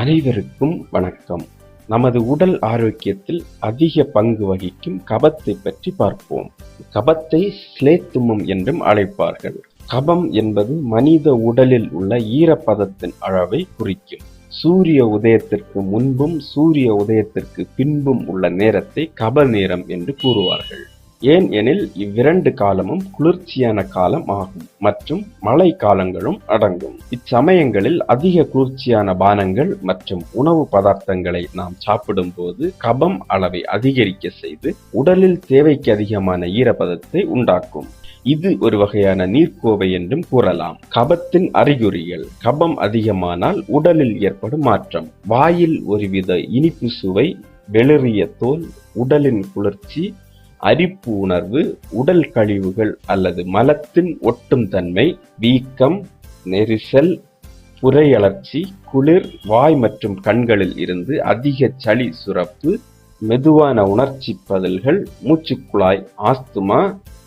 அனைவருக்கும் வணக்கம். நமது உடல் ஆரோக்கியத்தில் அதிக பங்கு வகிக்கும் கபத்தை பற்றி பார்ப்போம். கபத்தை ஸ்லேத்துமம் என்றும் அழைப்பார்கள். கபம் என்பது மனித உடலில் உள்ள ஈரப்பதத்தின் அளவை குறிக்கும். சூரிய உதயத்திற்கு முன்பும் சூரிய உதயத்திற்கு பின்பும் உள்ள நேரத்தை கப நேரம் என்று கூறுவார்கள். ஏன் எனில் இவ்விரண்டு காலமும் குளிர்ச்சியான காலம் ஆகும் மற்றும் மழை காலங்களும் அடங்கும். இச்சமயங்களில் அதிக குளிர்ச்சியான பானங்கள் மற்றும் உணவு பதார்த்தங்களை நாம் சாப்பிடும்போது கபம் அளவை அதிகரிக்க செய்து உடலில் தேவைக்கு அதிகமான ஈரப்பதத்தை உண்டாக்கும். இது ஒரு வகையான நீர்க்கோவை என்றும் கூறலாம். கபத்தின் அறிகுறிகள். கபம் அதிகமானால் உடலில் ஏற்படும் மாற்றம். வாயில் ஒருவித இனிப்பு சுவை வெளிறிய தோல் உடலின் குளிர்ச்சி அரிப்பு உணர்வு உடல் கழிவுகள் அல்லது மலத்தின் ஒட்டும் தன்மை வீக்கம் நெரிசல் புரையலர்ச்சி குளிர் வாய் மற்றும் கண்களில் இருந்து அதிக சளி சுரப்பு மெதுவான உணர்ச்சி பதில்கள் மூச்சுக்குழாய் ஆஸ்துமா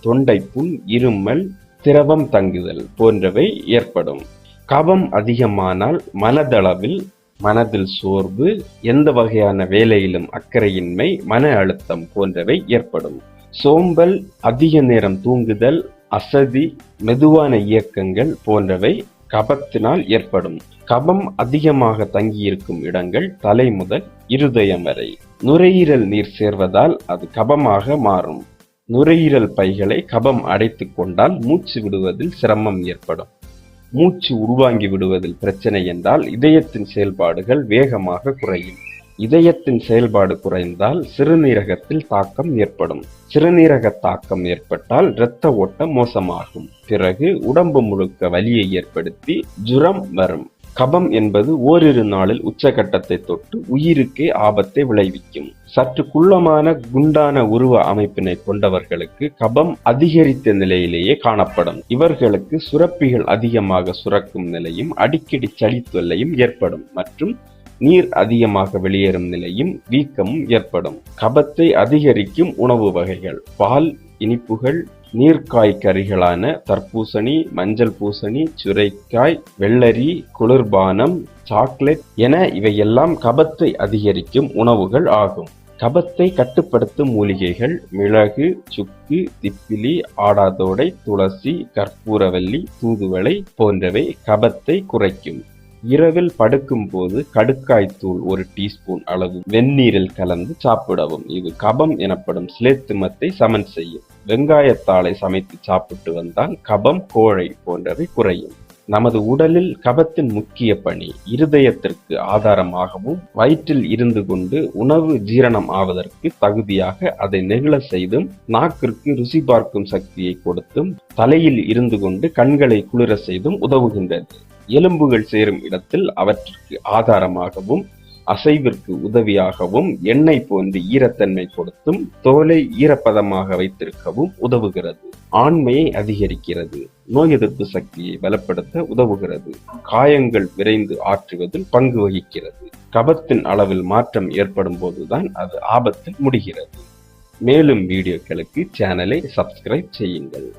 தொண்டைப்புண் இருமல் திரவம் தங்குதல் போன்றவை ஏற்படும். கபம் அதிகமானால் மனதளவில் மனதில் சோர்வு எந்த வகையான வேலையிலும் அக்கறையின்மை மன அழுத்தம் போன்றவை ஏற்படும். சோம்பல் அதிக நேரம் தூங்குதல் அசதி மெதுவான இயக்கங்கள் போன்றவை கபத்தினால் ஏற்படும். கபம் அதிகமாக தங்கியிருக்கும் இடங்கள் தலை முதல் இருதயம் வரை. நுரையீரல் நீர் சேர்வதால் அது கபமாக மாறும். நுரையீரல் பைகளை கபம் அடைத்துக் கொண்டால் மூச்சு விடுவதில் சிரமம் ஏற்படும். மூச்சு உள்வாங்கி விடுவதில் பிரச்சனை என்றால் இதயத்தின் செயல்பாடுகள் வேகமாக குறையும். இதயத்தின் செயல்பாடு குறைந்தால் சிறுநீரகத்தில் தாக்கம் ஏற்படும். சிறுநீரக தாக்கம் ஏற்பட்டால் இரத்த ஓட்டம் மோசமாகும். பிறகு உடம்பு முழுக்க வலியை ஏற்படுத்தி ஜுரம் வரும். கபம் என்பது ஓரிரு நாளில் உச்சகட்டத்தை தொட்டு உயிருக்கே ஆபத்தை விளைவிக்கும். சற்று குள்ளமான குண்டான உருவ அமைப்பினை கொண்டவர்களுக்கு கபம் அதிகரித்த நிலையிலேயே காணப்படும். இவர்களுக்கு சுரப்பிகள் அதிகமாக சுரக்கும் நிலையும் அடிக்கடி சளி தொல்லையும் ஏற்படும் மற்றும் நீர் அதிகமாக வெளியேறும் நிலையும் வீக்கமும் ஏற்படும். கபத்தை அதிகரிக்கும் உணவு வகைகள் பால் இனிப்புகள் நீர்க்காய் கறிகளான தர்பூசணி மஞ்சள் பூசணி சுரைக்காய் வெள்ளரி குளிர்பானம் சாக்லேட் என இவையெல்லாம் கபத்தை அதிகரிக்கும் உணவுகள் ஆகும். கபத்தை கட்டுப்படுத்தும் மூலிகைகள் மிளகு சுக்கு திப்பிலி ஆடாதோடை துளசி கற்பூரவல்லி தூதுவளை போன்றவை கபத்தை குறைக்கும். இரவில் படுக்கும் போது கடுக்காய் தூள் ஒரு டீஸ்பூன் அளவு வெந்நீரில் கலந்து சாப்பிடவும். இது கபம் எனப்படும் சிலேத்துமத்தை சமன் செய்யும். வெங்காயத்தாளை சமைத்து சாப்பிட்டு வந்தால் கபம் கோழை போன்றவை குறையும். நமது உடலில் கபத்தின் முக்கிய பணி இருதயத்திற்கு ஆதாரமாகவும் வயிற்றில் இருந்து கொண்டு உணவு ஜீரணம் ஆவதற்கு தகுதியாக அதை நெகிழ செய்தும் நாக்கிற்கு ருசி பார்க்கும் சக்தியை கொடுத்தும் தலையில் இருந்து கொண்டு கண்களை குளிர செய்தும் உதவுகின்றது. எலும்புகள் சேரும் இடத்தில் அவற்றிற்கு ஆதாரமாகவும் அசைவிற்கு உதவியாகவும் எண்ணெய் போன்று ஈரத்தன்மை கொடுத்தும் தோலை ஈரப்பதமாக வைத்திருக்கவும் உதவுகிறது. ஆண்மையை அதிகரிக்கிறது. நோய் எதிர்ப்பு சக்தியை பலப்படுத்த உதவுகிறது. காயங்கள் விரைந்து ஆற்றுவதில் பங்கு வகிக்கிறது. கபத்தின் அளவில் மாற்றம் ஏற்படும் போதுதான் அது ஆபத்தில் முடிகிறது. மேலும் வீடியோக்களுக்கு சேனலை சப்ஸ்கிரைப் செய்யுங்கள்.